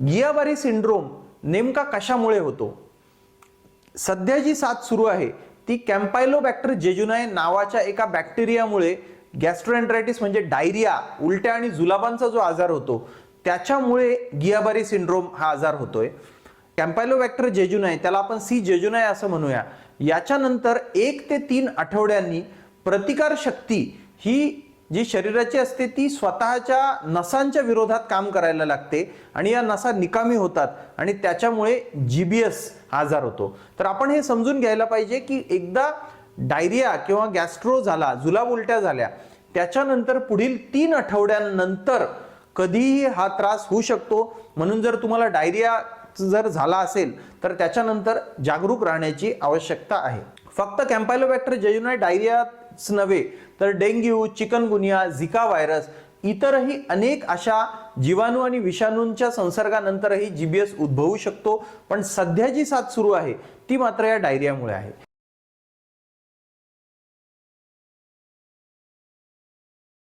गियाबारी syndrome नेमका कशामुळे होतो? सध्या जी साथ सुरू आहे. ती कॅम्पायलोबॅक्टर जेजुनाय नावाच्या एका बॅक्टेरियामुळे गॅस्ट्रोएन्ट्रायटिस म्हणजे डायरिया उलट्या आणि जुलाबांचा जो आजार होतो त्याच्यामुळे गियाबारी सिंड्रोम हा आजार होतोय. कॅम्पायलोबॅक्टर जेजुनाय त्याला आपण सी जेजुनाय असं म्हणूया. याच्यानंतर एक ते तीन आठवड्यांनी प्रतिकार शक्ती ही जी शरीराची असते ती स्वतःच्या नसांच्या विरोधात काम करायला लागते आणि या नसा निकामी होतात आणि त्याच्यामुळे जीबीएस आजार होतो. तर आपण हे समजून घ्यायला पाहिजे की एकदा डायरिया किंवा गॅस्ट्रो झाला जुलाब उलट्या झाल्या त्याच्यानंतर पुढील तीन आठवड्यांनंतर कधीही हा त्रास होऊ शकतो. म्हणून जर तुम्हाला डायरिया जर झाला असेल तर त्याच्यानंतर जागरूक राहण्याची आवश्यकता आहे. फक्त कॅम्पायलोबॅक्टर जयुनाय डायरिया नव्हे तर डेंग्यू चिकनगुनिया झिका व्हायरस इतरही अनेक अशा जीवाणू आणि विषाणूंच्या संसर्गानंतरही जीबीएस उद्भवू शकतो. पण सध्या जी साथ सुरू आहे ती मात्र या डायरियामुळे आहे.